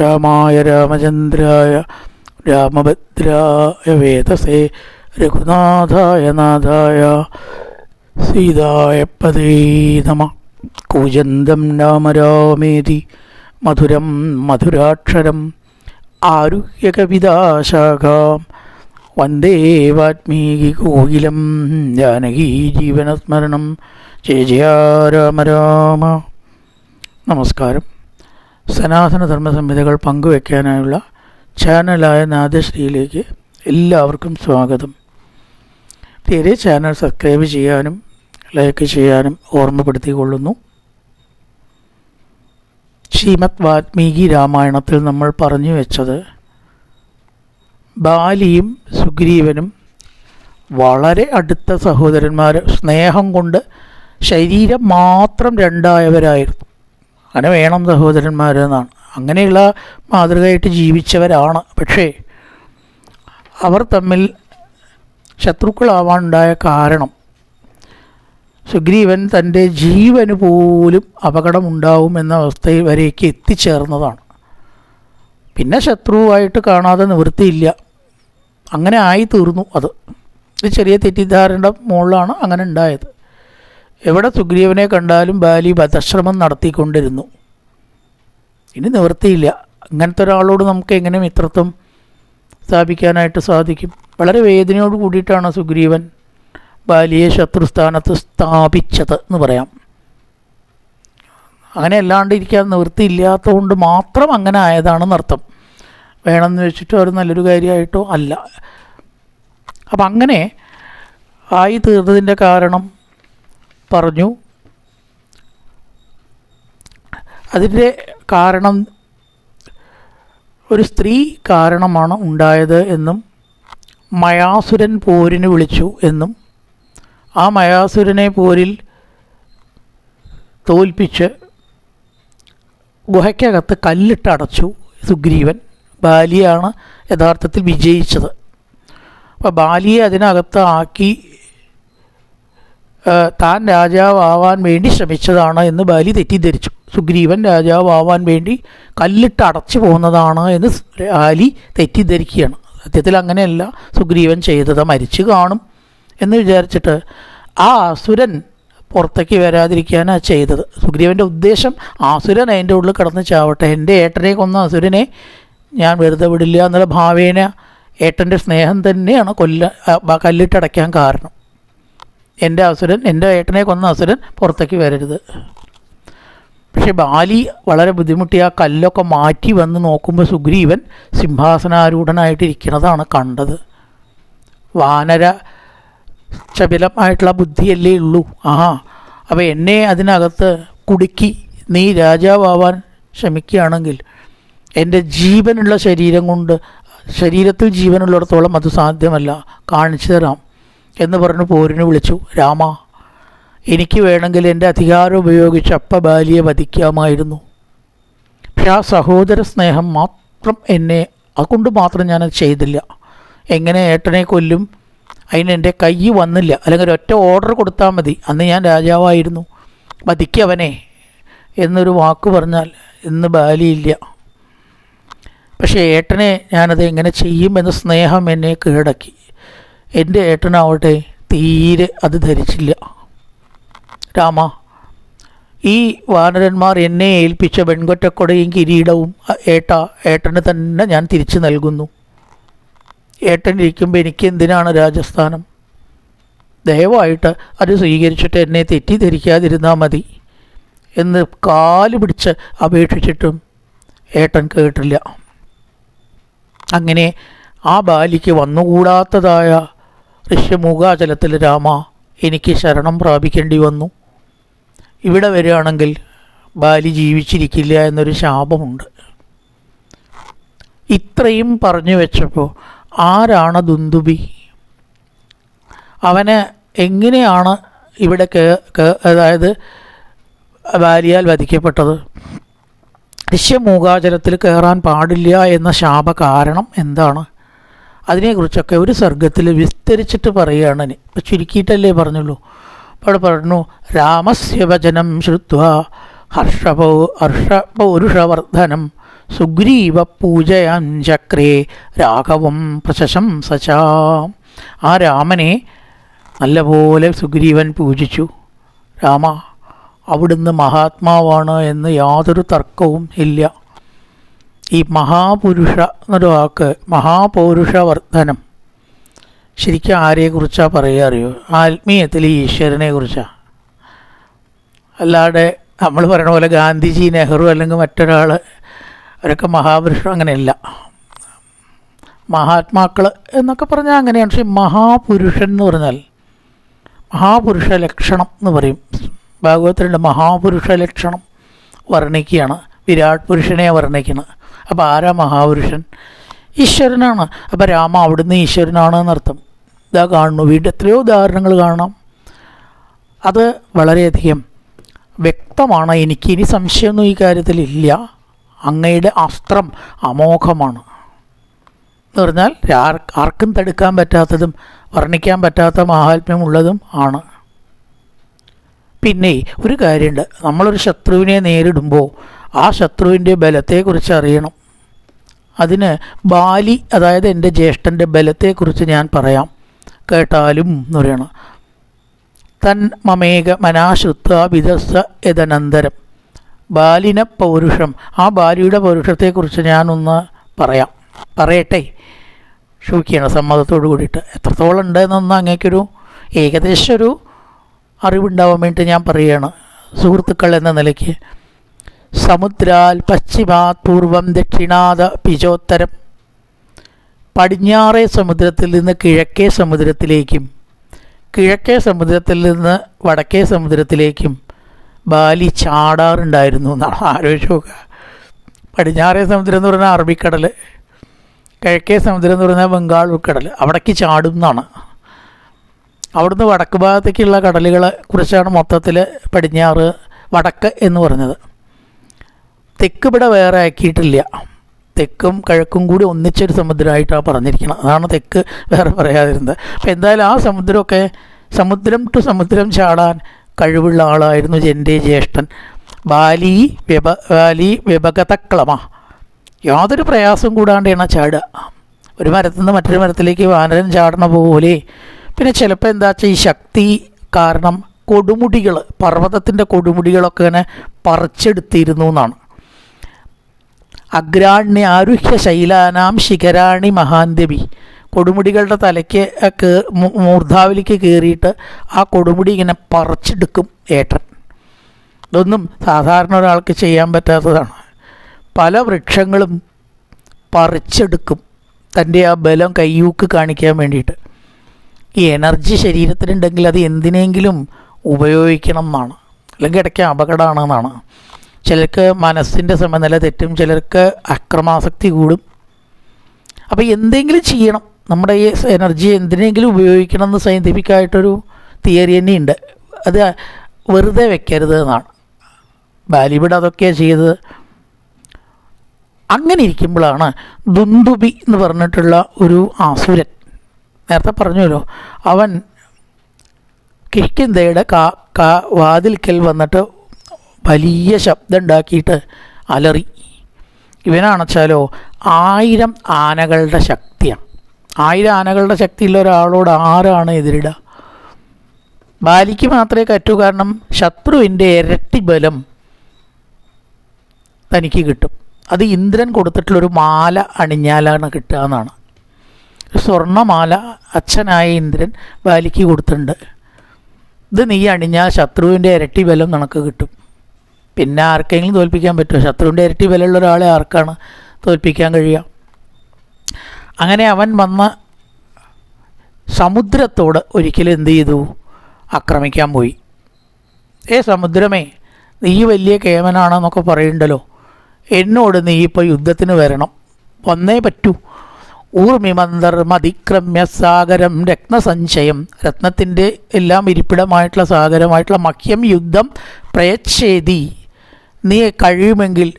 രാമായ രാമചന്ദ്രായ രാമഭദ്രായ വേദസേ രഘുനാഥായ നാഥായ സീതായ പദേ നമ. കൂജന്തം രാമരാമേതി മധുരം മധുരാക്ഷരം ആരുഹ്യകവിതാശാഖാം വന്ദേ വാത്മീകി കോകിലം ജാനകീ ജീവനസ്മരണം. ജയ ജയ രാമ രാമ. നമസ്കാരം. സനാതന ധർമ്മ സംഹിതകൾ പങ്കുവയ്ക്കാനായുള്ള ചാനലായ നാദശ്രീയിലേക്ക് എല്ലാവർക്കും സ്വാഗതം. തീരെ ചാനൽ സബ്സ്ക്രൈബ് ചെയ്യാനും ലൈക്ക് ചെയ്യാനും ഓർമ്മപ്പെടുത്തിക്കൊള്ളുന്നു. ശ്രീമദ് വാത്മീകി രാമായണത്തിൽ നമ്മൾ പറഞ്ഞു വെച്ചത് ബാലിയും സുഗ്രീവനും വളരെ അടുത്ത സഹോദരന്മാർ സ്നേഹം കൊണ്ട് ശരീരം മാത്രം രണ്ടായവരായിരുന്നു. അങ്ങനെ വേണം സഹോദരന്മാരെന്നാണ് അങ്ങനെയുള്ള മാതൃകയായിട്ട് ജീവിച്ചവരാണ്. പക്ഷേ അവർ തമ്മിൽ ശത്രുക്കളാവാനുണ്ടായ കാരണം സുഗ്രീവൻ തന്റെ ജീവന് പോലും അപകടമുണ്ടാവും എന്ന അവസ്ഥയിൽ വരേക്ക് എത്തിച്ചേർന്നതാണ്. പിന്നെ ശത്രുവായിട്ട് കാണാതെ നിവൃത്തിയില്ല. അങ്ങനെ ആയി തീർന്നു അത്. ഒരു ചെറിയ തെറ്റിദ്ധാരണയുടെ മുകളിലാണ് അങ്ങനെ ഉണ്ടായത്. എവിടെ സുഗ്രീവനെ കണ്ടാലും ബാലി വധശ്രമം നടത്തിക്കൊണ്ടിരുന്നു. ഇനി നിവൃത്തിയില്ല. അങ്ങനത്തെ ഒരാളോട് നമുക്ക് എങ്ങനെ മിത്രത്വം സ്ഥാപിക്കാനായിട്ട് സാധിക്കും? വളരെ വേദനയോട് കൂടിയിട്ടാണ് സുഗ്രീവൻ ബാലിയെ ശത്രുസ്ഥാനത്ത് സ്ഥാപിച്ചത് എന്ന് പറയാം. അങ്ങനെ അല്ലാണ്ട് ഇരിക്കാൻ നിവൃത്തിയില്ലാത്തതുകൊണ്ട് മാത്രം അങ്ങനെ ആയതാണെന്നർത്ഥം വേണമെന്ന് വെച്ചിട്ടോ ഒരു നല്ലൊരു കാര്യമായിട്ടോ അല്ല. അപ്പം അങ്ങനെ ആയി തീർന്നതിന്റെ കാരണം പറഞ്ഞു. അതിന്റെ കാരണം ഒരു സ്ത്രീ കാരണമാണ് ഉണ്ടായത് എന്നും മയാസുരൻ പോരിന് വിളിച്ചു എന്നും ആ മയാസുരനെ പോരിൽ തോൽപ്പിച്ച് ഗുഹയ്ക്കകത്ത് കല്ലിട്ട് അടച്ചു സുഗ്രീവൻ. ബാലിയാണ് യഥാർത്ഥത്തിൽ വിജയിച്ചത്. അപ്പോൾ ബാലിയെ അതിനകത്ത് ആക്കി താൻ രാജാവാൻ വേണ്ടി ശ്രമിച്ചതാണ് എന്ന് ബാലി തെറ്റിദ്ധരിച്ചു. സുഗ്രീവൻ രാജാവാൻ വേണ്ടി കല്ലിട്ട് അടച്ചു പോകുന്നതാണ് എന്ന് ബാലി തെറ്റിദ്ധരിക്കുകയാണ്. സത്യത്തിൽ അങ്ങനെയല്ല. സുഗ്രീവൻ ചെയ്തത് മരിച്ചു കാണും എന്ന് വിചാരിച്ചിട്ട് ആ അസുരൻ പുറത്തേക്ക് വരാതിരിക്കാനാണ് ചെയ്തത്. സുഗ്രീവന്റെ ഉദ്ദേശം അസുരൻ അതിന്റെ ഉള്ളിൽ കിടന്ന് ചാവട്ടെ. എന്റെ ഏട്ടനെ കൊന്ന അസുരനെ ഞാൻ വെറുതെ വിടില്ല എന്നുള്ള ഭാവേന ഏട്ടന്റെ സ്നേഹം തന്നെയാണ് കൊല്ല കല്ലിട്ടടയ്ക്കാൻ കാരണം. എന്റെ അസുരൻ എന്റെ ഏട്ടനെ കൊന്ന അസുരൻ പുറത്തേക്ക് വരരുത്. പക്ഷെ ബാലി വളരെ ബുദ്ധിമുട്ടി ആ കല്ലൊക്കെ മാറ്റി വന്ന് നോക്കുമ്പോൾ സുഗ്രീവൻ സിംഹാസനാരൂഢനായിട്ടിരിക്കുന്നതാണ് കണ്ടത്. വാനര ചപിലമായിട്ടുള്ള ബുദ്ധിയല്ലേ ഉള്ളൂ. ആഹാ അപ്പോൾ എന്നെ അതിനകത്ത് കുടുക്കി നീ രാജാവാൻ ശ്രമിക്കുകയാണെങ്കിൽ എന്റെ ജീവനുള്ള ശരീരം കൊണ്ട് ശരീരത്തിൽ ജീവനുള്ളിടത്തോളം അത് സാധ്യമല്ല. കാണിച്ചു തരാം. എന്ന് പറഞ്ഞ് പോരിന് വിളിച്ചു രാമ എനിക്ക് വേണമെങ്കിൽ എന്റെ അധികാരം ഉപയോഗിച്ച് അപ്പ ബാലിയെ വധിക്കാമായിരുന്നു. പക്ഷെ ആ സഹോദര സ്നേഹം മാത്രം എന്നെ അതുകൊണ്ട് മാത്രം ഞാനത് ചെയ്തില്ല. എങ്ങനെ ഏട്ടനെ കൊല്ലും? അതിന് എന്റെ കൈ വന്നില്ല. അല്ലെങ്കിൽ ഒറ്റ ഓർഡർ കൊടുത്താൽ മതി. അന്ന് ഞാൻ രാജാവായിരുന്നു. വധിക്കവനെ എന്നൊരു വാക്ക് പറഞ്ഞാൽ ഇന്ന് ബാലിയില്ല. പക്ഷേ ഏട്ടനെ ഞാനത് എങ്ങനെ ചെയ്യുമെന്ന സ്നേഹം എന്നെ കീഴടക്കി. എന്റെ ഏട്ടനാവട്ടെ തീരെ അത് ധരിച്ചില്ല. രാമ ഈ വാനരന്മാർ എന്നെ ഏൽപ്പിച്ച വെൺകൊറ്റക്കൊടയും കിരീടവും ഏട്ട ഏട്ടന് തന്നെ ഞാൻ തിരിച്ചു നൽകുന്നു. ഏട്ടൻ ഇരിക്കുമ്പോൾ എനിക്ക് എന്തിനാണ് രാജസ്ഥാനം? ദയവായിട്ട് അത് സ്വീകരിച്ചിട്ട് എന്നെ തെറ്റിദ്ധരിക്കാതിരുന്നാൽ മതി എന്ന് കാൽ പിടിച്ച് അപേക്ഷിച്ചിട്ടും ഏട്ടൻ കേട്ടില്ല. അങ്ങനെ ആ ബാലിക്ക് വന്നുകൂടാത്തതായ ഋഷ്യമുഖാചലത്തിൽ രാമ എനിക്ക് ശരണം പ്രാപിക്കേണ്ടി വന്നു. ഇവിടെ വരികയാണെങ്കിൽ ബാലി ജീവിച്ചിരിക്കില്ല എന്നൊരു ശാപമുണ്ട്. ഇത്രയും പറഞ്ഞു വെച്ചപ്പോൾ ആരാണ് ദുന്ദുബി? അവന് എങ്ങനെയാണ് ഇവിടെ അതായത് ബാലിയാൽ വധിക്കപ്പെട്ടത്? ഋഷ്യമൂകാചലത്തിൽ കയറാൻ പാടില്ല എന്ന ശാപ കാരണം എന്താണ്? അതിനെക്കുറിച്ചൊക്കെ ഒരു സർഗത്തിൽ വിസ്തരിച്ചിട്ട് പറയുകയാണ് ഇനി. ഇപ്പം ചുരുക്കിയിട്ടല്ലേ പറഞ്ഞുള്ളൂ. അപ്പോൾ അവിടെ പറഞ്ഞു രാമസ്യ വചനം ശ്രുത്വ ഹർഷപൗ ഹർഷപൗരുഷവർദ്ധനം സുഗ്രീവ പൂജയാൻ ചക്രേ രാഘവം സചാ. ആ രാമനെ നല്ലപോലെ സുഗ്രീവൻ പൂജിച്ചു. രാമ അവിടുന്ന് മഹാത്മാവാണ് എന്ന് യാതൊരു തർക്കവും ഇല്ല. ഈ മഹാപുരുഷ എന്നൊരു വാക്ക് മഹാപൗരുഷവർദ്ധനം ശരിക്കും ആരെക്കുറിച്ചാണ് പറയുക അറിയോ? ആത്മീയത്തിൽ ഈശ്വരനെ കുറിച്ചാണ് അല്ലാതെ നമ്മൾ പറയണ പോലെ ഗാന്ധിജി നെഹ്റു അല്ലെങ്കിൽ മറ്റൊരാൾ അവരൊക്കെ മഹാപുരുഷം അങ്ങനെയല്ല. മഹാത്മാക്കൾ എന്നൊക്കെ പറഞ്ഞാൽ അങ്ങനെയാണ്. പക്ഷേ മഹാപുരുഷൻ എന്ന് പറഞ്ഞാൽ മഹാപുരുഷ ലക്ഷണം എന്ന് പറയും. ഭാഗവതത്തിലുണ്ട് മഹാപുരുഷ ലക്ഷണം വർണിക്കുകയാണ്. വിരാട് പുരുഷനെ വർണിക്കുന്നത്. അപ്പോൾ ആരാ മഹാപുരുഷൻ? ഈശ്വരനാണ്. അപ്പോൾ രാമ അവിടുന്ന് ഈശ്വരനാണ് എന്നർത്ഥം. ഇതാ കാണുന്നു. വീണ്ടും എത്രയോ ഉദാഹരണങ്ങൾ കാണാം. അത് വളരെയധികം വ്യക്തമാണ്. എനിക്ക് ഇനി സംശയമൊന്നും ഈ കാര്യത്തിൽ ഇല്ല. അങ്ങയുടെ അസ്ത്രം അമോഘമാണ്. എന്ന് പറഞ്ഞാൽ ആർക്കും തടുക്കാൻ പറ്റാത്തതും വർണിക്കാൻ പറ്റാത്ത മാഹാത്മ്യമുള്ളതും ആണ്. പിന്നെ ഒരു കാര്യമുണ്ട്. നമ്മളൊരു ശത്രുവിനെ നേരിടുമ്പോൾ ആ ശത്രുവിന്റെ ബലത്തെക്കുറിച്ച് അറിയണം അതിന് ബാലി അതായത് എന്റെ ജ്യേഷ്ഠന്റെ ബലത്തെക്കുറിച്ച് ഞാൻ പറയാം. കേട്ടാലും എന്ന് പറയണം. തൻ മമേക മനാശ്രുത്വ വിദസ്സ യഥനന്തരം ബാലിന പൗരുഷം ആ ബാലിയുടെ പൗരുഷത്തെക്കുറിച്ച് ഞാനൊന്ന് പറയാം. പറയട്ടെ. ക്ഷമിക്കുകയാണ് സമ്മതത്തോട് കൂടിയിട്ട്. എത്രത്തോളം ഉണ്ടെന്നൊന്ന് അങ്ങേക്കൊരു ഏകദേശം ഒരു അറിവുണ്ടാവാൻ വേണ്ടി ഞാൻ പറയുകയാണ്. സുഹൃത്തുക്കൾ എന്ന നിലയ്ക്ക് സമുദ്രാൽ പശ്ചിമാത് പൂർവം ദക്ഷിണാത പിജോത്തരം. പടിഞ്ഞാറേ സമുദ്രത്തിൽ നിന്ന് കിഴക്കേ സമുദ്രത്തിലേക്കും കിഴക്കേ സമുദ്രത്തിൽ നിന്ന് വടക്കേ സമുദ്രത്തിലേക്കും ബാലി ചാടാറുണ്ടായിരുന്നു എന്നാണ് ആലോചിച്ച് നോക്കുക. പടിഞ്ഞാറേ സമുദ്രം എന്ന് പറഞ്ഞാൽ അറബിക്കടൽ കിഴക്കേ സമുദ്രം എന്ന് പറഞ്ഞാൽ ബംഗാൾ ഉൾക്കടൽ അവിടേക്ക് ചാടും എന്നാണ്. അവിടുന്ന് വടക്ക് ഭാഗത്തേക്കുള്ള കടലുകളെ കുറിച്ചാണ് മൊത്തത്തിൽ പടിഞ്ഞാറ് വടക്ക് എന്ന് പറഞ്ഞത്. തെക്ക് ഇവിടെ വേറെ ആക്കിയിട്ടില്ല. തെക്കും കിഴക്കും കൂടി ഒന്നിച്ചൊരു സമുദ്രമായിട്ടാണ് പറഞ്ഞിരിക്കണം അതാണ് തെക്ക് വേറെ പറയാതിരുന്നത്. അപ്പം എന്തായാലും ആ സമുദ്രമൊക്കെ സമുദ്രം ടു സമുദ്രം ചാടാൻ കഴിവുള്ള ആളായിരുന്നു എന്റെ ജ്യേഷ്ഠൻ. ബാലി വ്യപ ബാലി വ്യപഗതക്ലമ യാതൊരു പ്രയാസവും കൂടാണ്ടാണ് ചാടുക. ഒരു മരത്തു നിന്ന് മറ്റൊരു മരത്തിലേക്ക് വാനരൻ ചാടണ പോലെ. പിന്നെ ചിലപ്പോൾ എന്താ വെച്ചാൽ ഈ ശക്തി കാരണം കൊടുമുടികൾ പർവതത്തിന്റെ കൊടുമുടികളൊക്കെ ഇങ്ങനെ പറിച്ചെടുത്തിരുന്നു എന്നാണ്. അഗ്രാണ്യ ആരുഹ്യ ശൈലാനാം ശിഖരാണി മഹാന്തവി കൊടുമുടികളുടെ തലയ്ക്ക് മൂർധാവിലേക്ക് കയറിയിട്ട് ആ കൊടുമുടി ഇങ്ങനെ പറിച്ചെടുക്കും ഏട്ടൻ. ഇതൊന്നും സാധാരണ ഒരാൾക്ക് ചെയ്യാൻ പറ്റാത്തതാണ്. പല വൃക്ഷങ്ങളും പറിച്ചെടുക്കും തന്റെ ആ ബലം കയ്യൂക്ക് കാണിക്കാൻ വേണ്ടിയിട്ട്. ഈ എനർജി ശരീരത്തിനുണ്ടെങ്കിൽ അത് എന്തിനെങ്കിലും ഉപയോഗിക്കണം എന്നാണ്. അല്ലെങ്കിൽ ഇടയ്ക്ക് അപകടമാണെന്നാണ്. ചിലർക്ക് മനസ്സിന്റെ സമനില തെറ്റും ചിലർക്ക് അക്രമാസക്തി കൂടും. അപ്പോൾ എന്തെങ്കിലും ചെയ്യണം. നമ്മുടെ ഈ എനർജി എന്തിനെങ്കിലും ഉപയോഗിക്കണം എന്ന് സയന്റിഫിക്കായിട്ടൊരു തിയറി തന്നെയുണ്ട്. അത് വെറുതെ വെക്കരുത് എന്നാണ്. ബാലിവുഡ് അതൊക്കെ ചെയ്തത്. അങ്ങനെ ഇരിക്കുമ്പോഴാണ് ദുന്ദുബി എന്ന് പറഞ്ഞിട്ടുള്ള ഒരു ആസുരൻ. നേരത്തെ പറഞ്ഞല്ലോ അവൻ കിഷ്കിന്തയുടെ കാ കാ വാതിൽക്കൽ വന്നിട്ട് വലിയ ശബ്ദം ഉണ്ടാക്കിയിട്ട് അലറി ഇവനാണെച്ചാലോ ആയിരം ആനകളുടെ ശക്തിയാണ് ആയിരം ആനകളുടെ ശക്തിയുള്ള ഒരാളോട് ആരാണ് എതിരിടുക ബാലിക്ക് മാത്രമേ കറ്റൂ കാരണം ശത്രുവിന്റെ ഇരട്ടി ബലം തനിക്ക് കിട്ടും. അത് ഇന്ദ്രൻ കൊടുത്തിട്ടുള്ളൊരു മാല അണിഞ്ഞാലാണ് കിട്ടുക എന്നാണ്. സ്വർണമാല അച്ഛനായ ഇന്ദ്രൻ ബാലിക്ക് കൊടുത്തിട്ടുണ്ട്. ഇത് നീ അണിഞ്ഞാൽ ശത്രുവിന്റെ ഇരട്ടി ബലം നിനക്ക് കിട്ടും. പിന്നെ ആർക്കെങ്കിലും തോൽപ്പിക്കാൻ പറ്റുമോ? ശത്രുവിന്റെ ഇരട്ടി വിലയുള്ള ഒരാളെ ആർക്കാണ് തോൽപ്പിക്കാൻ കഴിയുക? അങ്ങനെ അവൻ വന്ന സമുദ്രത്തോട് ഒരിക്കലും എന്ത് ചെയ്തു? ആക്രമിക്കാൻ പോയി. ഏ സമുദ്രമേ നീ വലിയ കേമനാണെന്നൊക്കെ പറയുണ്ടല്ലോ എന്നോട് നീ ഇപ്പോൾ യുദ്ധത്തിന് വരണം. വന്നേ പറ്റൂ. ഊർമിമന്ദർ മതിക്രമ്യ സാഗരം രത്നസഞ്ചയം രത്നത്തിന്റെ എല്ലാം ഇരിപ്പിടമായിട്ടുള്ള സാഗരമായിട്ടുള്ള മഹ്യം യുദ്ധം പ്രയച്ഛേദി. നീ കഴിയുമെങ്കിൽ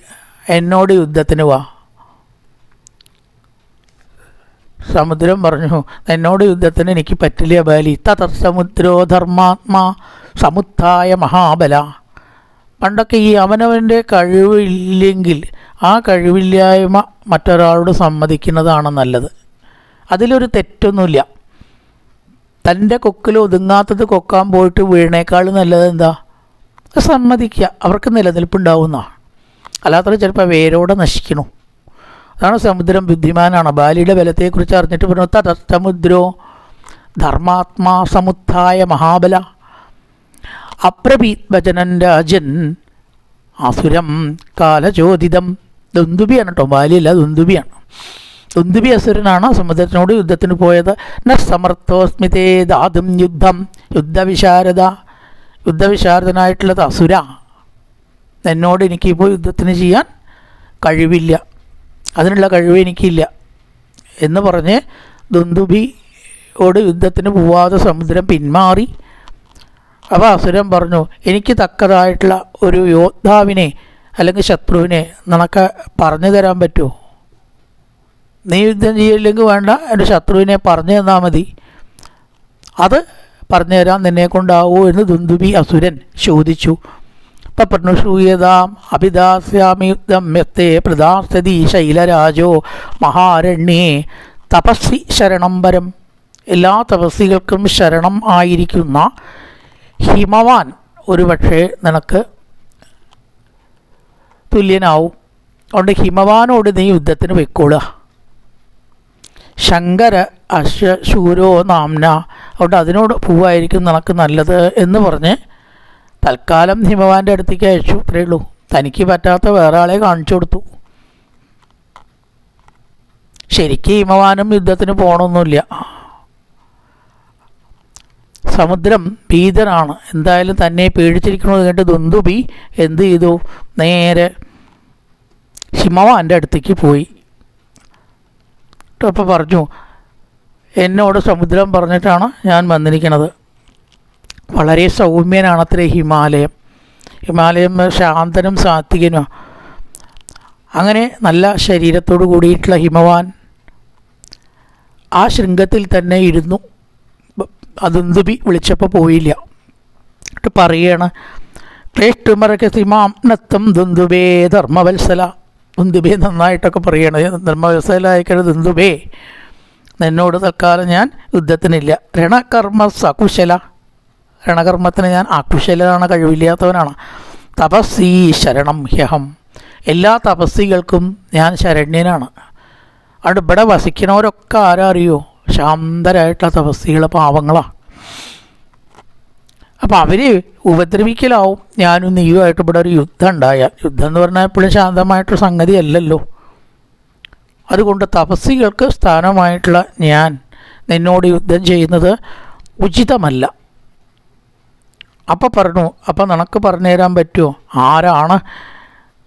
എന്നോട് യുദ്ധത്തിന് വാ. സമുദ്രം പറഞ്ഞു എന്നോട് യുദ്ധത്തിന് എനിക്ക് പറ്റില്ല ബാലി. തത സമുദ്രോ ധർമാത്മാ സമുത്തായ മഹാബല. പണ്ടൊക്കെ ഈ അവനവന്റെ കഴിവില്ലെങ്കിൽ ആ കഴിവില്ലായ്മ മറ്റൊരാളോട് സമ്മതിക്കുന്നതാണ് നല്ലത്. അതിലൊരു തെറ്റൊന്നുമില്ല. തന്റെ കൊക്കിൽ ഒതുങ്ങാത്തത് കൊക്കാൻ പോയിട്ട് വീണേക്കാൾ നല്ലത് എന്താ അത് സമ്മതിക്കുക. അവർക്ക് നിലനിൽപ്പുണ്ടാവുന്നതാണ് അല്ലാത്തവർ ചിലപ്പോൾ വേരോടെ നശിക്കണു അതാണ് സമുദ്രം ബുദ്ധിമാനാണ്. ബാലിയുടെ ബലത്തെക്കുറിച്ച് അറിഞ്ഞിട്ട് പറഞ്ഞു തത ധർമാത്മാ സമുദ്ധായ മഹാബല. അപ്രഭീത്വചനൻ രാജൻ അസുരം കാലചോദിതം. ദുന്ദുബിയാണ് കേട്ടോ. ബാലിയല്ല ദുന്ദുബിയാണ്. ദുന്ദുബി അസുരനാണ് സമുദ്രത്തിനോട് യുദ്ധത്തിന് പോയത്. ന സമർത്ഥോസ്മിതേ ദാതും യുദ്ധം. യുദ്ധവിശാരദ യുദ്ധവിശാരദനായിട്ടുള്ളത് അസുര. എന്നോട് എനിക്കിപ്പോൾ യുദ്ധത്തിന് ചെയ്യാൻ കഴിവില്ല. അതിനുള്ള കഴിവ് എനിക്കില്ല. എന്ന് പറഞ്ഞ് ദുന്ദുബിയോട് യുദ്ധത്തിന് പോവാതെ സമുദ്രം പിന്മാറി. അപ്പോൾ അസുരൻ പറഞ്ഞു എനിക്ക് തക്കതായിട്ടുള്ള ഒരു യോദ്ധാവിനെ അല്ലെങ്കിൽ ശത്രുവിനെ നിനക്ക് പറഞ്ഞു തരാൻ പറ്റുമോ നീ യുദ്ധം ചെയ്യില്ലെങ്കിൽ വേണ്ട എന്റെ ശത്രുവിനെ പറഞ്ഞു തന്നാൽ മതി. അത് പറഞ്ഞു തരാൻ നിന്നെ കൊണ്ടാവൂ എന്ന് ദുന്ദുബി അസുരൻ ചോദിച്ചു. അപ്പം പറഞ്ഞു ശൂയതാം അഭിദാസ്യാമി യുദ്ധം പ്രദാസ്യതി ശൈലരാജോ മഹാരണ്യേ തപസ്സി ശരണം വരം എല്ലാ തപസ്സികൾക്കും ശരണം ആയിരിക്കുന്ന ഹിമവാൻ ഒരുപക്ഷെ നിനക്ക് തുല്യനാവും. അതുകൊണ്ട് ഹിമവാനോട് നീ യുദ്ധത്തിന് പൊയ്ക്കോളുക. ശങ്കര അശ്വശൂരോ നാംന അതുകൊണ്ട് അതിനോട് പോവായിരിക്കും നിനക്ക് നല്ലത് എന്ന് പറഞ്ഞ് തൽക്കാലം ഹിമവാന്റെ അടുത്തേക്ക് അയച്ചു. ഇത്രയേ ഉള്ളൂ. തനിക്ക് പറ്റാത്ത വേറെ ആളെ കാണിച്ചു കൊടുത്തു. ശരിക്കും ഹിമവാനും യുദ്ധത്തിന് പോകണമൊന്നുമില്ല സമുദ്രം ഭീതനാണ്. എന്തായാലും തന്നെ പേടിച്ചിരിക്കുന്നത് കണ്ട് ദുന്ദുബി എന്ത് ചെയ്തു? നേരെ ഹിമവാന്റെ അടുത്തേക്ക് പോയി. അപ്പോൾ പറഞ്ഞു എന്നോട് സമുദ്രം പറഞ്ഞിട്ടാണ് ഞാൻ വന്നിരിക്കുന്നത്. വളരെ സൗമ്യനാണ് അത്രേ ഹിമാലയം. ഹിമാലയം ശാന്തനും സാത്വികനും അങ്ങനെ നല്ല ശരീരത്തോടു കൂടിയിട്ടുള്ള ഹിമവാൻ ആ ശൃംഗത്തിൽ തന്നെ ഇരുന്നു. അതുന്തുബി വിളിച്ചപ്പോൾ പോയില്ല. എന്നിട്ട് പറയാണ് നത്തം ദുന്ദുബേ ധർമ്മവത്സല. ദുന്ദുബേ നന്നായിട്ടൊക്കെ പറയണത് ധർമ്മവത്സലായിക്കണ ദുന്ദുബേ എന്നോട് തൽക്കാലം ഞാൻ യുദ്ധത്തിനില്ല. രണകർമ്മ സകുശല രണകർമ്മത്തിന് ഞാൻ അകുശലാണ് കഴിവില്ലാത്തവനാണ്. തപസ്സീ ശരണം ഹ്യഹം. എല്ലാ തപസ്സികൾക്കും ഞാൻ ശരണ്യനാണ്. അവിടെ ഇവിടെ വസിക്കണവരൊക്കെ ആരാ അറിയോ ശാന്തരായിട്ടുള്ള തപസ്സികളെ പാവങ്ങളാണ് അപ്പോൾ അവർ ഉപദ്രവിക്കലാവും. ഞാനും നീയുമായിട്ട് ഇവിടെ ഒരു യുദ്ധം ഉണ്ടായാൽ. യുദ്ധം എന്ന് പറഞ്ഞാൽ എപ്പോഴും ശാന്തമായിട്ടൊരു സംഗതി അല്ലല്ലോ. അതുകൊണ്ട് തപസ്സികൾക്ക് സ്ഥാനമായിട്ടുള്ള ഞാൻ നിന്നോട് യുദ്ധം ചെയ്യുന്നത് ഉചിതമല്ല. അപ്പം പറഞ്ഞു അപ്പം നിനക്ക് പറഞ്ഞു തരാൻ പറ്റുമോ ആരാണ്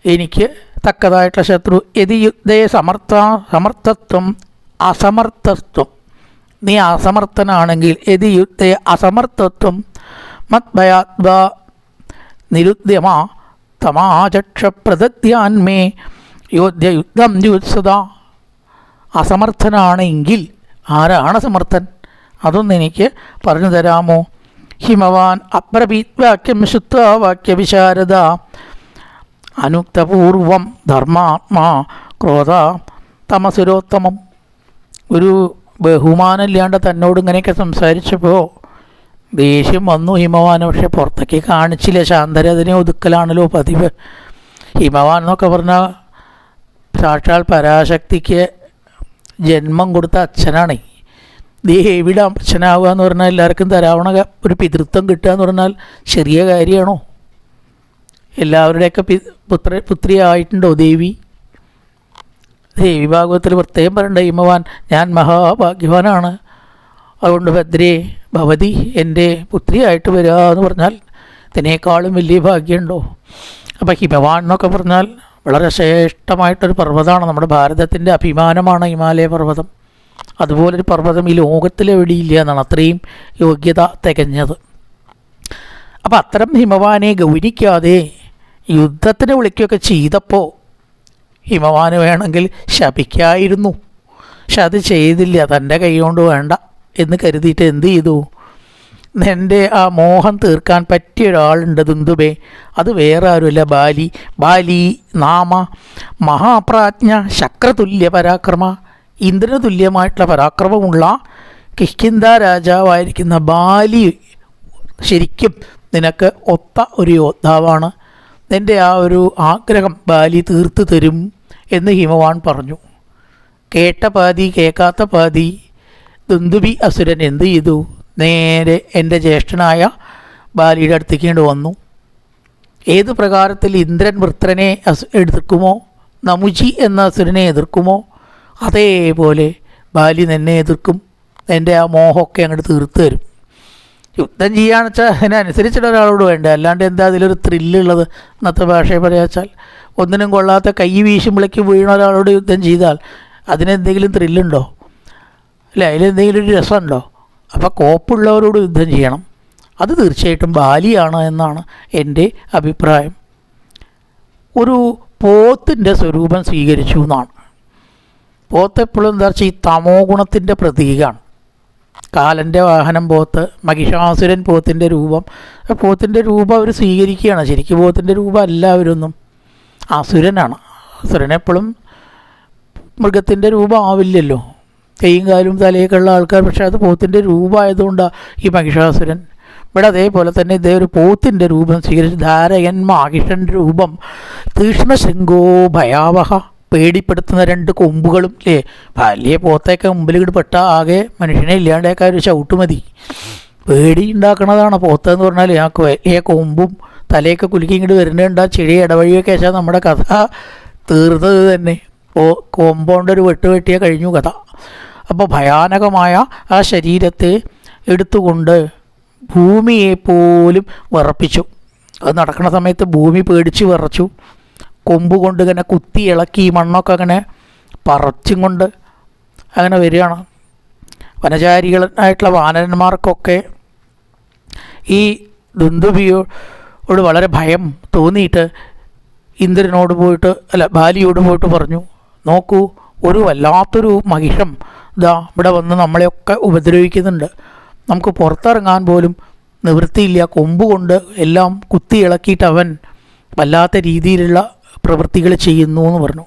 എനിക്ക് തക്കതായിട്ടുള്ള ശത്രു? എതി യുദ്ധേ സമർത്ഥ സമർത്ഥത്വം അസമർത്ഥത്വം. നീ അസമർത്ഥനാണെങ്കിൽ എതി യുദ്ധേ അസമർത്ഥത്വം. മത്ഭയാത്വ തമാചക്ഷ തമാചക്ഷപ്രദത്യാൻമേ യോധ്യ യുദ്ധം യുത്സത അസമർത്ഥനാണെങ്കിൽ ആരാണ് സമർത്ഥൻ? അതൊന്ന് എനിക്ക് പറഞ്ഞു തരാമോ? ഹിമവാൻ അപ്രഭീത്വാക്യം ശുദ്ധ വാക്യവിശാരദ. അനുക്തപൂർവം ധർമാത്മാ ക്രോധ തമസുരോത്തമം. ഒരു ബഹുമാനമില്ലാണ്ട് തന്നോട് ഇങ്ങനെയൊക്കെ സംസാരിച്ചപ്പോൾ ദേഷ്യം വന്നു ഹിമവാൻ പക്ഷെ പുറത്തേക്ക് കാണിച്ചില്ല. ശാന്തര അതിനെ ഒതുക്കലാണല്ലോ പതിവ്. ഹിമവാൻ എന്നൊക്കെ പറഞ്ഞാൽ സാക്ഷാൽ പരാശക്തിക്ക് ജന്മം കൊടുത്ത അച്ഛനാണ്. ദേവിയുടെ അച്ഛനാവുക എന്ന് പറഞ്ഞാൽ എല്ലാവർക്കും തരാവണ ഒരു പിതൃത്വം കിട്ടുക എന്ന് പറഞ്ഞാൽ ചെറിയ കാര്യമാണോ? എല്ലാവരുടെയൊക്കെ പുത്ര പുത്രിയായിട്ടുണ്ടോ ദേവി? ദേവി ഭാഗവത്തിൽ പ്രത്യേകം പറയണ്ട ഹിമവാൻ ഞാൻ മഹാഭാഗ്യവാനാണ്. അതുകൊണ്ട് ഭദ്രേ ഭവതി എന്റെ പുത്രിയായിട്ട് വരിക എന്ന് പറഞ്ഞാൽ ഇതിനേക്കാളും വലിയ ഭാഗ്യമുണ്ടോ? അപ്പോൾ ഹിമവാൻ എന്നൊക്കെ പറഞ്ഞാൽ വളരെ ശ്രേഷ്ഠമായിട്ടൊരു പർവതമാണ് നമ്മുടെ ഭാരതത്തിന്റെ അഭിമാനമാണ് ഹിമാലയ പർവതം. അതുപോലൊരു പർവതം ഈ ലോകത്തിലെവിടെയില്ല എന്നാണ് അത്രയും യോഗ്യത തികഞ്ഞത്. അപ്പോൾ അത്തരം ഹിമവാനെ ഗൗരിക്കാതെ യുദ്ധത്തിന് വിളിക്കുകയൊക്കെ ചെയ്തപ്പോൾ ഹിമവാന് വേണമെങ്കിൽ ശപിക്കായിരുന്നു. പക്ഷെ അത് ചെയ്തില്ല. തന്റെ കൈ കൊണ്ട് വേണ്ട എന്ന് കരുതിയിട്ട് എന്ത് ചെയ്തു? എന്റെ ആ മോഹം തീർക്കാൻ പറ്റിയ ഒരാളുണ്ട് ദുന്ദുബേ അത് വേറെ ആരുമില്ല ബാലി ബാലി നാമ മഹാപ്രാജ്ഞ ശക്രതുല്യ പരാക്രമ ഇന്ദ്രന് തുല്യമായിട്ടുള്ള പരാക്രമമുള്ള കിഷ്കിന്ദ രാജാവായിരിക്കുന്ന ബാലി ശരിക്കും നിനക്ക് ഒത്ത ഒരു യോദ്ധാവാണ്. നിന്റെ ആ ഒരു ആഗ്രഹം ബാലി തീർത്തു തരും എന്ന് ഹിമവാൻ പറഞ്ഞു. കേട്ട പാതി കേൾക്കാത്ത പാതി ദുന്ദുബി അസുരൻ എന്ത് ചെയ്തു? നേരെ എന്റെ ജ്യേഷ്ഠനായ ബാലിയുടെ അടുത്തേക്ക് വന്നു. ഏത് പ്രകാരത്തിൽ ഇന്ദ്രൻ വൃത്രനെ എതിർക്കുമോ? നമുജി എന്ന അസുരനെ എതിർക്കുമോ? അതേപോലെ ബാലി നിന്നെ എതിർക്കും. എന്റെ ആ മോഹമൊക്കെ അങ്ങോട്ട് തീർത്തു തരും. യുദ്ധം ചെയ്യാന്ന് വെച്ചാൽ അതിനനുസരിച്ചിട്ട് ഒരാളോട് വേണ്ട. അല്ലാണ്ട് എന്താ അതിലൊരു ത്രില്ലുള്ളത് ഇന്നത്തെ ഭാഷയെ പറയാച്ചാൽ ഒന്നിനും കൊള്ളാത്ത കൈ വീശുമ്പോഴേക്ക് വീണ ഒരാളോട് യുദ്ധം ചെയ്താൽ അതിനെന്തെങ്കിലും ത്രില്ലുണ്ടോ അല്ല? അതിലെന്തെങ്കിലും ഒരു രസമുണ്ടോ? അപ്പോൾ കോപ്പുള്ളവരോട് യുദ്ധം ചെയ്യണം. അത് തീർച്ചയായിട്ടും ബാലിയാണ് എന്നാണ് എന്റെ അഭിപ്രായം. ഒരു പോത്തിന്റെ സ്വരൂപം സ്വീകരിച്ചു എന്നാണ്. പോത്ത് എപ്പോഴും എന്താ വെച്ചാൽ ഈ തമോ ഗുണത്തിന്റെ പ്രതീകമാണ് കാലന്റെ വാഹനം പോത്ത് മഹിഷാസുരൻ പോത്തിന്റെ രൂപം. പോത്തിന്റെ രൂപം അവർ സ്വീകരിക്കുകയാണ്. ശരിക്കും പോത്തിന്റെ രൂപം അല്ല അവരൊന്നും അസുരനാണ് അസുരനെപ്പോഴും മൃഗത്തിന്റെ രൂപം ആവില്ലല്ലോ. കൈയും കാലും തലയൊക്കെ ഉള്ള ആൾക്കാർ. പക്ഷേ അത് പോത്തിന്റെ രൂപമായതുകൊണ്ടാണ് ഈ മഹിഷാസുരൻ. ഇവിടെ അതേപോലെ തന്നെ ഇതേ ഒരു പോത്തിന്റെ രൂപം സ്വീകരിച്ച് ധാരയൻ മാഹിഷന്റെ രൂപം. തീക്ഷ്ണശൃംഗോ ഭയാവഹ പേടിപ്പെടുത്തുന്ന രണ്ട് കൊമ്പുകളും അല്ലേ വലിയ പോത്തേക്കെ മുമ്പിൽ ഇങ്ങോട്ട് പെട്ടാൽ ആകെ മനുഷ്യനെ ഇല്ലാണ്ടേക്കാ ഒരു ചവിട്ട് മതി. പേടി ഉണ്ടാക്കണതാണ് പോത്ത് എന്ന് പറഞ്ഞാൽ ആ വലിയ കൊമ്പും തലയൊക്കെ കുലുക്കി ഇങ്ങോട്ട് വരുന്നുണ്ട് ആ ചെടി ഇടവഴിയൊക്കെ വെച്ചാൽ നമ്മുടെ കഥ തീർന്നത് തന്നെ. കൊമ്പോണ്ട് ഒരു വെട്ട് വെട്ടിയാൽ കഴിഞ്ഞു കഥ. അപ്പോൾ ഭയാനകമായ ആ ശരീരത്തെ എടുത്തുകൊണ്ട് ഭൂമിയെ പോലും വിറപ്പിച്ചു. അത് നടക്കുന്ന സമയത്ത് ഭൂമി പേടിച്ച് വിറച്ചു. കൊമ്പ് കൊണ്ട് ഇങ്ങനെ കുത്തി ഇളക്കി മണ്ണൊക്കെ അങ്ങനെ പറച്ചും കൊണ്ട് അങ്ങനെ വരികയാണ്. വനചാരികളായിട്ടുള്ള വാനരന്മാർക്കൊക്കെ ഈ ദുന്ദുബിയോട് വളരെ ഭയം തോന്നിയിട്ട് ഇന്ദ്രനോട് പോയിട്ട് അല്ല ബാലിയോട് പോയിട്ട് പറഞ്ഞു നോക്കൂ ഒരു വല്ലാത്തൊരു മഹിഷം ഇതാ ഇവിടെ വന്ന് നമ്മളെയൊക്കെ ഉപദ്രവിക്കുന്നുണ്ട്. നമുക്ക് പുറത്തിറങ്ങാൻ പോലും നിവൃത്തിയില്ല. കൊമ്പ് കൊണ്ട് എല്ലാം കുത്തി ഇളക്കിയിട്ട് അവൻ വല്ലാത്ത രീതിയിലുള്ള പ്രവൃത്തികൾ ചെയ്യുന്നു എന്ന് പറഞ്ഞു.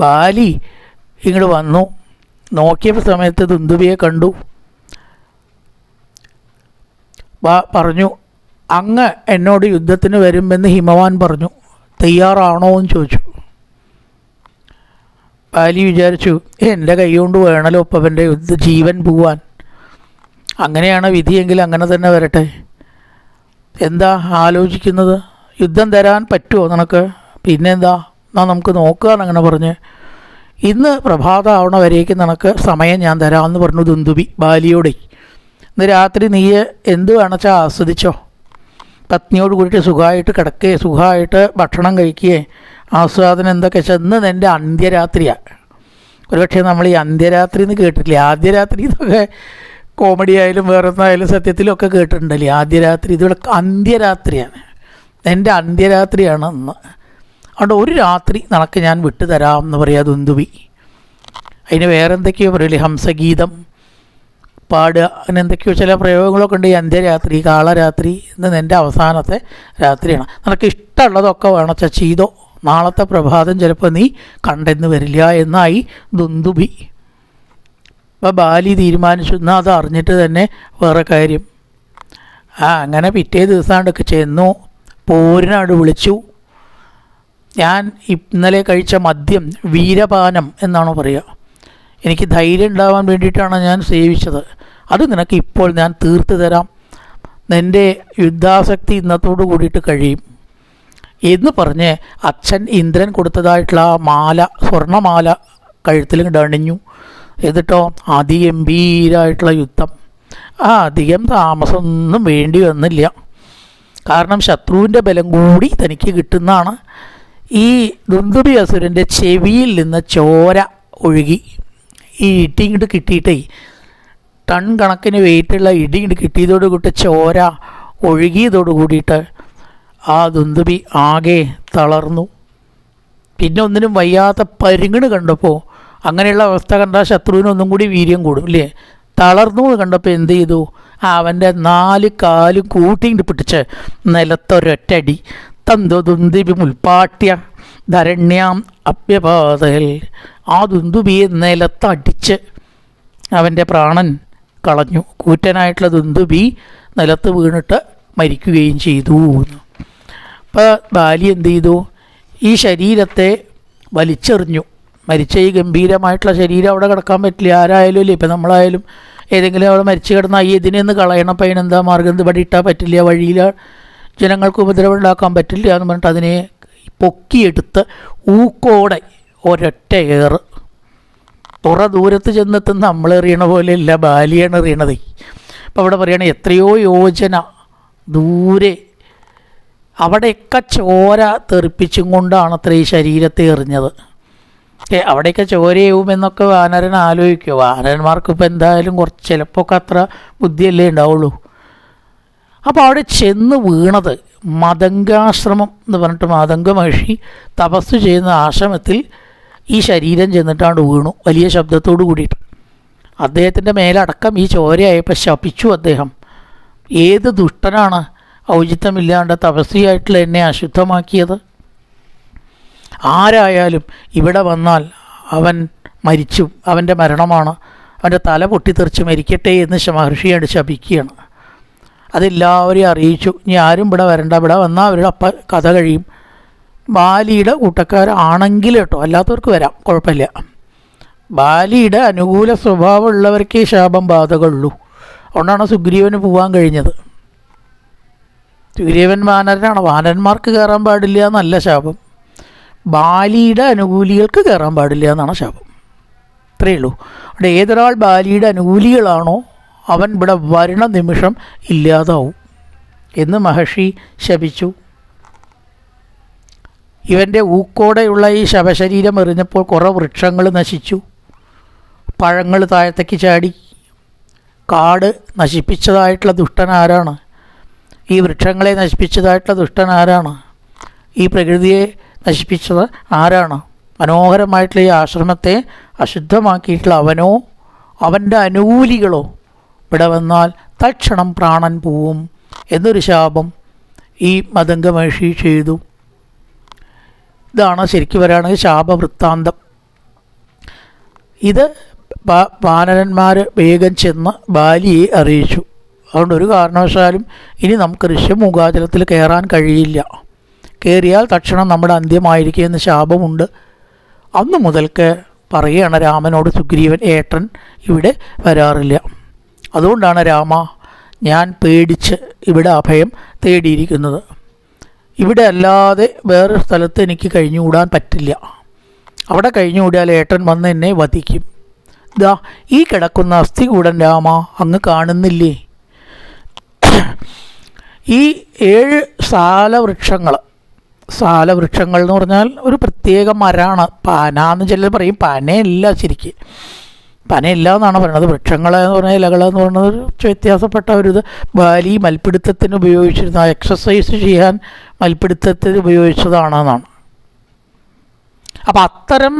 ബാലി ഇങ്ങോട്ട് വന്നു. നോക്കിയ സമയത്ത് ദുന്ദുബിയെ കണ്ടു. പറഞ്ഞു അങ്ങ് എന്നോട് യുദ്ധത്തിന് വരുമെന്ന് ഹിമവാൻ പറഞ്ഞു. തയ്യാറാണോ? എന്ന് ചോദിച്ചു. ബാലി വിചാരിച്ചു എന്റെ കൈകൊണ്ട് വേണമല്ലോ യുദ്ധ ജീവൻ പോവാൻ. അങ്ങനെയാണ് വിധിയെങ്കിൽ അങ്ങനെ തന്നെ വരട്ടെ. എന്താ ആലോചിക്കുന്നത്? യുദ്ധം തരാൻ പറ്റുമോ നിനക്ക്? പിന്നെന്താ? എന്നാ നമുക്ക് നോക്കുക എന്നങ്ങനെ പറഞ്ഞ്. ഇന്ന് പ്രഭാതം ആവണ വരേക്ക് നിനക്ക് സമയം ഞാൻ തരാമെന്ന് പറഞ്ഞു ദുന്ദുബി ബാലിയോടെ. ഇന്ന് രാത്രി നീ എന്ത് വേണച്ചാൽ ആസ്വദിച്ചോ? പത്നിയോട് കൂടിയിട്ട് സുഖമായിട്ട് കിടക്കുകയെ സുഖമായിട്ട് ഭക്ഷണം കഴിക്കുകയെ ആസ്വാദനം എന്തൊക്കെ വെച്ചാൽ ഇന്ന് എന്റെ അന്ത്യരാത്രിയാണ് ഒരുപക്ഷെ നമ്മൾ ഈ അന്ത്യരാത്രി എന്ന് കേട്ടിട്ടില്ലേ? ആദ്യ രാത്രി എന്നൊക്കെ കോമഡി ആയാലും വേറെ ഒന്നായാലും സത്യത്തിലൊക്കെ കേട്ടിട്ടുണ്ടല്ലേ? ആദ്യ രാത്രി ഇതിവിടെ അന്ത്യരാത്രിയാണ്. എന്റെ അന്ത്യരാത്രിയാണ് ഇന്ന്. അതുകൊണ്ട് ഒരു രാത്രി നിനക്ക് ഞാൻ വിട്ടു തരാം എന്ന് പറയാ ദുന്ദുബി അതിന് വേറെ എന്തൊക്കെയോ പറയില്ലേ ഹംസഗീതം പാടുക അങ്ങനെ എന്തൊക്കെയോ ചില പ്രയോഗങ്ങളൊക്കെ ഉണ്ട് ഈ അന്ത്യരാത്രി കാളരാത്രി ഇന്ന് എന്റെ അവസാനത്തെ രാത്രിയാണ്. നിനക്ക് ഇഷ്ടമുള്ളതൊക്കെ വേണം ചെയ്തോ നാളത്തെ പ്രഭാതം ചിലപ്പോൾ നീ കണ്ടെന്ന് വരില്ല എന്നായി ദുന്ദുബി. അപ്പോൾ ബാലി തീരുമാനിച്ചു. എന്നാൽ അത് അറിഞ്ഞിട്ട് തന്നെ വേറെ കാര്യം. ആ അങ്ങനെ പിറ്റേ ദിവസമാണ്ടൊക്കെ ചെന്നു. പോരിനാട് വിളിച്ചു. ഞാൻ ഇന്നലെ കഴിച്ച മദ്യം വീരപാനം എന്നാണ് പറയുക എനിക്ക് ധൈര്യം ഉണ്ടാവാൻ വേണ്ടിയിട്ടാണ് ഞാൻ സേവിച്ചത്. അത് നിനക്ക് ഇപ്പോൾ ഞാൻ തീർത്തു തരാം. നിന്റെ യുദ്ധാസക്തി ഇന്നത്തോടു കൂടിയിട്ട് കഴിയും. എന്ന് പറഞ്ഞ് അച്ഛൻ ഇന്ദ്രൻ കൊടുത്തതായിട്ടുള്ള ആ മാല സ്വർണമാല കഴുത്തിൽ അണിഞ്ഞു. എന്നിട്ടോ അതിഗംഭീരമായിട്ടുള്ള യുദ്ധം. ആ അധികം താമസമൊന്നും വേണ്ടി വന്നില്ല. കാരണം ശത്രുവിന്റെ ബലം കൂടി തനിക്ക് കിട്ടുന്നതാണ്. ഈ ദുന്ദുബി അസുരന്റെ ചെവിയിൽ നിന്ന് ചോര ഒഴുകി. ഈ ഇടി ഇങ്ങോട്ട് കിട്ടിയിട്ടേ ടൺ കണക്കിന് വെയിറ്റുള്ള ഇടി കിട്ടിയതോട് കൂട്ടി ചോര ഒഴുകിയതോട് കൂടിയിട്ട് ആ ദുന്ദുബി ആകെ തളർന്നു. പിന്നെ ഒന്നിനും വയ്യാത്ത പരുങ്ങണ് കണ്ടപ്പോൾ അങ്ങനെയുള്ള അവസ്ഥ കണ്ടാൽ ശത്രുവിന് ഒന്നും കൂടി വീര്യം കൂടും ഇല്ലേ? തളർന്നു കണ്ടപ്പോൾ എന്ത് ചെയ്തു? അവന്റെ നാല് കാലും കൂട്ടിയിട്ട് പിടിച്ച് നിലത്തൊരൊറ്റടി. തന്തു ദുന്ദിബി മുൽപ്പാട്ട്യ ധരണ്യാം അപ്യപാതയിൽ. ആ ദുന്ദുബിയെ നിലത്തടിച്ച് അവന്റെ പ്രാണൻ കളഞ്ഞു. കൂറ്റനായിട്ടുള്ള ദുന്ദുബി നിലത്ത് വീണിട്ട് മരിക്കുകയും ചെയ്തു അപ്പോൾ ബാലി എന്ത് ചെയ്തു? ഈ ശരീരത്തെ വലിച്ചെറിഞ്ഞു. മരിച്ച ഈ ഗംഭീരമായിട്ടുള്ള ശരീരം അവിടെ കിടക്കാൻ പറ്റില്ല. ആരായാലും ഇല്ല ഇപ്പം നമ്മളായാലും ഏതെങ്കിലും അവിടെ മരിച്ചു കിടന്ന ഈ ഇതിനെന്ന് കളയണം. അപ്പം അതിനെന്താ മാർഗം? ഇവിടെ ഇട്ടാൽ പറ്റില്ല? വഴിയിൽ ജനങ്ങൾക്ക് ഉപദ്രവം ഉണ്ടാക്കാൻ പറ്റില്ല എന്ന് പറഞ്ഞിട്ട് അതിനെ പൊക്കിയെടുത്ത് ഊക്കോടെ ഒരൊറ്റ ഏറ് തുറ ദൂരത്ത് ചെന്നെത്തുന്ന നമ്മൾ എറിയണ പോലെയല്ല ബാലിയാണ് എറിയണത്. അപ്പോൾ അവിടെ പറയണേ എത്രയോ യോജന ദൂരെ അവിടെയൊക്കെ ചോര തെറിപ്പിച്ചും കൊണ്ടാണ് അത്ര ഈ ശരീരത്തെ എറിഞ്ഞത്. ഏ അവിടെയൊക്കെ ചോരയാവുമെന്നൊക്കെ വാനരൻ ആലോചിക്കുക വാനരന്മാർക്ക് എന്തായാലും കുറച്ച് ചിലപ്പോൾ ഒക്കെ അത്ര ബുദ്ധിയല്ലേ ഉണ്ടാവുള്ളൂ. അപ്പോൾ അവിടെ ചെന്ന് വീണത് മതങ്കാശ്രമം എന്ന് പറഞ്ഞിട്ട് മതംഗ മഹർഷി തപസ് ചെയ്യുന്ന ആശ്രമത്തിൽ ഈ ശരീരം ചെന്നിട്ടാണ്ട് വീണു. വലിയ ശബ്ദത്തോട് കൂടിയിട്ട്. അദ്ദേഹത്തിന്റെ മേലടക്കം ഈ ചോരയായപ്പോൾ ശപിച്ചു അദ്ദേഹം. ഏത് ദുഷ്ടനാണ്? ഔചിത്യമില്ലാണ്ട് തപസ്സിയായിട്ടുള്ള എന്നെ അശുദ്ധമാക്കിയത്? ആരായാലും ഇവിടെ വന്നാൽ അവൻ മരിച്ചു അവന്റെ മരണമാണ്. അവന്റെ തല പൊട്ടിത്തെറിച്ച് മരിക്കട്ടെ എന്ന് മഹർഷിയാണ് ശപിക്കുകയാണ്. അതെല്ലാവരെയും അറിയിച്ചു. ഇനി ആരും ഇവിടെ വരണ്ട. ഇവിടെ വന്നാൽ അവരുടെ അപ്പ കഥ കഴിയും. ബാലിയുടെ കൂട്ടക്കാരാണെങ്കിൽ കേട്ടോ അല്ലാത്തവർക്ക് വരാം. കുഴപ്പമില്ല. ബാലിയുടെ അനുകൂല സ്വഭാവമുള്ളവർക്കേ ശാപം ബാധകളുള്ളൂ അതുകൊണ്ടാണ് സുഗ്രീവന് പോകാൻ കഴിഞ്ഞത്. സുഗ്രീവൻ വാനരനാണ് വാനരന്മാർക്ക് കയറാൻ പാടില്ല എന്നല്ല ശാപം. ബാലിയുടെ അനുകൂലികൾക്ക് കയറാൻ പാടില്ല എന്നാണ് ശാപം. ഇത്രയേ ഉള്ളൂ. അവിടെ ഏതൊരാൾ ബാലിയുടെ അനുകൂലികളാണോ അവൻ ഇവിടെ വരണ നിമിഷം ഇല്ലാതാവും എന്ന് മഹർഷി ശപിച്ചു. ഇവന്റെ ഊക്കോടെയുള്ള ഈ ശവശരീരം എറിഞ്ഞപ്പോൾ കുറേ വൃക്ഷങ്ങൾ നശിച്ചു. പഴങ്ങൾ താഴത്തേക്ക് ചാടി. കാട് നശിപ്പിച്ചതായിട്ടുള്ള ദുഷ്ടൻ ആരാണ്? ഈ വൃക്ഷങ്ങളെ നശിപ്പിച്ചതായിട്ടുള്ള ദുഷ്ടൻ ആരാണ്? ഈ പ്രകൃതിയെ നശിപ്പിച്ചത് ആരാണ്? മനോഹരമായിട്ടുള്ള ഈ ആശ്രമത്തെ അശുദ്ധമാക്കിയിട്ടുള്ള അവനോ അവന്റെ അനുകൂലികളോ? ഇവിടെ വന്നാൽ തക്ഷണം പ്രാണൻ പോവും എന്നൊരു ശാപം ഈ മതംഗ മഹർഷി ചെയ്തു. ഇതാണ് ശരിക്കും പറയുകയാണെങ്കിൽ ശാപവൃത്താന്തം. ഇത് വാനരന്മാർ വേഗം ചെന്ന് ബാലിയെ അറിയിച്ചു. അതുകൊണ്ട് ഒരു കാരണവശാലും ഇനി നമുക്ക് ഋഷ്യമുഖാചലത്തിൽ കയറാൻ കഴിയില്ല. കയറിയാൽ തക്ഷണം നമ്മുടെ അന്ത്യമായിരിക്കും എന്ന് ശാപമുണ്ട്. അന്നു മുതൽക്ക് പറയുകയാണ് രാമനോട് സുഗ്രീവൻ ഏട്ടൻ ഇവിടെ വരാറില്ല. അതുകൊണ്ടാണ് രാമ ഞാൻ പേടിച്ച് ഇവിടെ അഭയം തേടിയിരിക്കുന്നത്. ഇവിടെ അല്ലാതെ വേറൊരു സ്ഥലത്ത് എനിക്ക് കഴിഞ്ഞുകൂടാൻ പറ്റില്ല. അവിടെ കഴിഞ്ഞുകൂടിയാൽ ഏട്ടൻ വന്ന് എന്നെ വധിക്കും. ദാ ഈ കിടക്കുന്ന അസ്ഥികൂടൻ രാമ അങ്ങ് കാണുന്നില്ലേ? ഈ ഏഴ് സാലവൃക്ഷങ്ങൾ സാലവൃക്ഷങ്ങൾ എന്ന് പറഞ്ഞാൽ ഒരു പ്രത്യേക മരമാണ് പാന എന്ന് ചിലർ പറയും. പനയല്ല ശരിക്ക്. പനയില്ല എന്നാണ് പറയുന്നത് വൃക്ഷങ്ങൾ എന്ന് പറഞ്ഞാൽ ഇലകൾ എന്ന് പറയുന്നത് വ്യത്യാസപ്പെട്ട ഒരു ഇത്. ബാലി മൽപ്പിടുത്തത്തിന് ഉപയോഗിച്ചിരുന്ന എക്സസൈസ് ചെയ്യാൻ മൽപ്പിടുത്തത്തിന് ഉപയോഗിച്ചതാണെന്നാണ് അപ്പം അത്തരം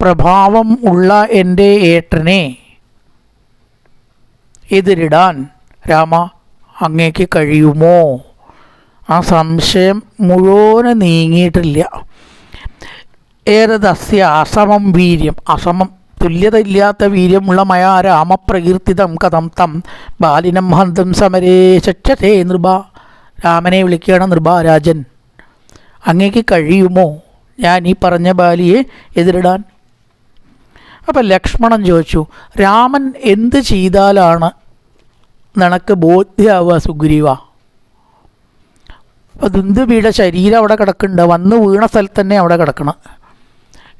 പ്രഭാവം ഉള്ള എന്റെ ഏട്ടനെ എതിരിടാൻ രാമ അങ്ങേക്ക് കഴിയുമോ? ആ സംശയം മുഴുവനും നീങ്ങിയിട്ടില്ല. ഏതസ്യ അസമം വീര്യം. അസമം തുല്യത ഇല്ലാത്ത വീര്യമുള്ള മയാ രാമപ്രകീർത്തിതം കഥം തം ബാലിനം ഹന്തം സമരേ ശക്ഷതേ നൃപ. രാമനെ വിളിക്കുകയാണ് നൃപാരാജൻ അങ്ങേക്ക് കഴിയുമോ? ഞാൻ ഈ പറഞ്ഞ ബാലിയെ എതിരിടാൻ. അപ്പം ലക്ഷ്മണൻ ചോദിച്ചു രാമൻ എന്ത് ചെയ്താലാണ് നിനക്ക് ബോധ്യാവുക സുഗ്രീവ. അപ്പോൾ ദുന്ദുബിയുടെ ശരീരം അവിടെ കിടക്കുന്നുണ്ട്. വന്ന് വീണ സ്ഥലത്ത് തന്നെ അവിടെ കിടക്കണം.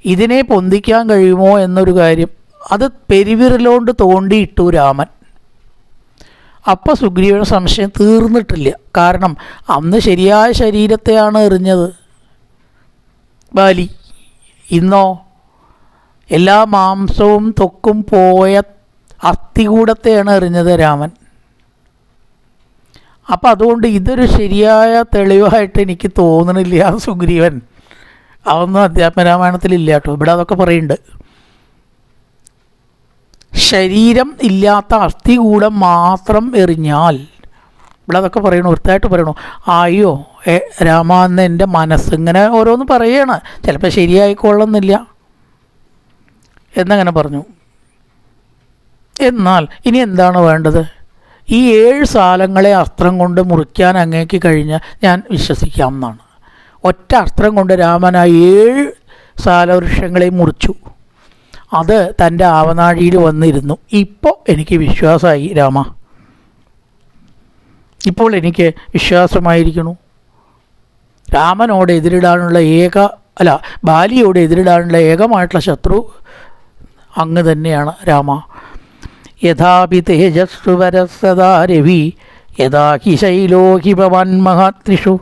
ഇതിനെ പൊന്തിക്കാൻ കഴിയുമോ എന്നൊരു കാര്യം. അത് പെരുവിരലോണ്ട് തോണ്ടിയിട്ടു രാമൻ. അപ്പോൾ സുഗ്രീവയുടെ സംശയം തീർന്നിട്ടില്ല. കാരണം അന്ന് ശരിയായ ശരീരത്തെയാണ് എറിഞ്ഞത്. ബാലി ഇന്നോ? എല്ലാ മാംസവും തൊക്കും പോയ അസ്ഥികൂടത്തെയാണ് എറിഞ്ഞത് രാമൻ. അപ്പം അതുകൊണ്ട് ഇതൊരു ശരിയായ തെളിവായിട്ട് എനിക്ക് തോന്നണില്ല സുഗ്രീവൻ. അതൊന്നും അധ്യാത്മരാമായണത്തിലില്ല കേട്ടോ. ഇവിടെ അതൊക്കെ പറയുന്നുണ്ട്. ശരീരം ഇല്ലാത്ത അസ്ഥികൂടം മാത്രം എറിഞ്ഞാൽ ഇവിടെ അതൊക്കെ പറയണു വൃത്തായിട്ട് പറയണു. ആയോ ഏ രാമ എന്ന് എന്റെ മനസ്സിങ്ങനെ ഓരോന്ന് പറയാണ്. ചിലപ്പോൾ ശരിയായിക്കൊള്ളുന്നില്ല എന്നങ്ങനെ പറഞ്ഞു. എന്നാൽ ഇനി എന്താണ് വേണ്ടത്? ഈ ഏഴ് സാലങ്ങളെ അസ്ത്രം കൊണ്ട് മുറിക്കാൻ അങ്ങേക്ക് കഴിഞ്ഞാൽ ഞാൻ വിശ്വസിക്കാം എന്നാണ്. ഒറ്റ അസ്ത്രം കൊണ്ട് രാമൻ ആ ഏഴ് സാലവൃക്ഷങ്ങളെ മുറിച്ചു. അത് തന്റെ ആവനാഴിയിൽ വന്നിരുന്നു. ഇപ്പോൾ എനിക്ക് വിശ്വാസമായി രാമ. ഇപ്പോൾ എനിക്ക് വിശ്വാസമായിരിക്കണു രാമനോട് എതിരിടാനുള്ള ഏക അല്ല ബാലിയോട് എതിരിടാനുള്ള ഏകമായിട്ടുള്ള ശത്രു അങ്ങ് തന്നെയാണ് രാമ. യഥാപി തേജസ്സുവരസദാ രവി യഥാ ഹി ശൈലോഹി ഭവാൻ മഹാത്രിഷു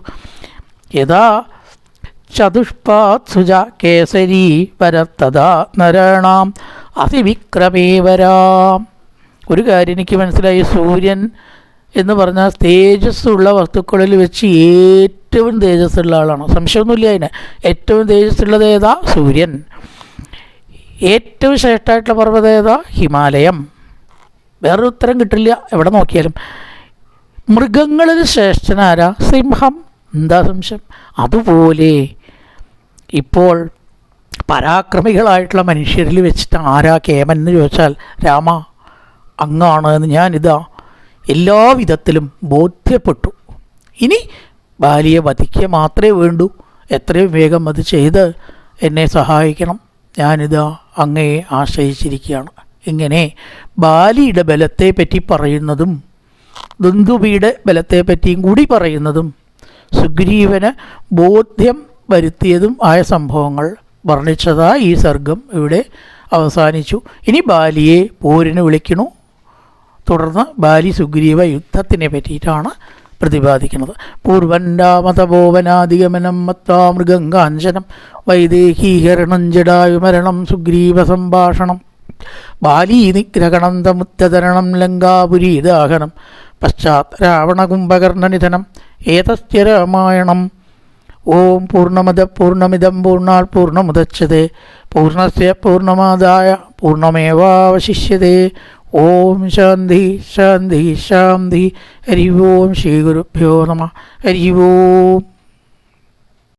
യഥാ ചതുഷ്പാത്സുജ കേസരീ വരത്തതാ നരാണാം അതിവിക്രമേ വരാം. ഒരു കാര്യം എനിക്ക് മനസ്സിലായി സൂര്യൻ എന്ന് പറഞ്ഞാൽ തേജസ്സുള്ള വസ്തുക്കളിൽ വെച്ച് ഏറ്റവും തേജസ്സുള്ള ആളാണ്. സംശയമൊന്നുമില്ല അതിന്. ഏറ്റവും തേജസ്സുള്ളത് ഏതാ? സൂര്യൻ. ഏറ്റവും ശ്രേഷ്ഠമായിട്ടുള്ള പർവതം ഏതാ? ഹിമാലയം. വേറൊരു ഉത്തരം കിട്ടില്ല. എവിടെ നോക്കിയാലും. മൃഗങ്ങളിൽ ശ്രേഷ്ഠനാരാ സിംഹം? എന്താ സംശയം? അതുപോലെ ഇപ്പോൾ പരാക്രമികളായിട്ടുള്ള മനുഷ്യരിൽ വെച്ചിട്ട് ആരാ കേമൻ എന്ന് ചോദിച്ചാൽ രാമ. അങ്ങാണ് എന്ന് ഞാനിതാ എല്ലാ വിധത്തിലും ബോധ്യപ്പെട്ടു. ഇനി ബാലിയെ വധിക്കുക മാത്രമേ വേണ്ടൂ. എത്രയും വേഗം അത് ചെയ്ത് എന്നെ സഹായിക്കണം. ഞാനിതാ അങ്ങയെ ആശ്രയിച്ചിരിക്കുകയാണ്. ഇങ്ങനെ ബാലിയുടെ ബലത്തെപ്പറ്റി പറയുന്നതും ദുന്ദുബിയുടെ ബലത്തെപ്പറ്റിയും കൂടി പറയുന്നതും സുഗ്രീവന് ബോധ്യം വരുത്തിയതും ആയ സംഭവങ്ങൾ വർണിച്ചതാ ഈ സർഗം ഇവിടെ അവസാനിച്ചു. ഇനി ബാലിയെ പോരിന് വിളിക്കണു. തുടർന്ന് ബാലി സുഗ്രീവ യുദ്ധത്തിനെ പറ്റിയിട്ടാണ് പ്രതിപാദിക്കുന്നത്. പൂർവന്റാമതപോവനാധിഗമനം മത്താ മൃഗം കാഞ്ചനം വൈദേഹീകരണം ജടായുമരണം സുഗ്രീവ സംഭാഷണം ബാലീ നിഗ്രഹണം തമുത്തതരണം ലങ്കാപുരീദാഹനം പശ്ചാത് രാവണകുംഭകർണനിധനം. ഏതസ്യ രാമായണം. ഓം പൂർണമത പൂർണമിതം പൂർണാൽ പൂർണമുദച്യത്തെ പൂർണസ്യ പൂർണമാദായ പൂർണമേവാവശിഷ്യതേ ഓം ശാന്തി ശാന്തി ശാന്തി. ഹരി ഓം ശ്രീ ഗുരുഭ്യോ നമ. ഹരി ഓം.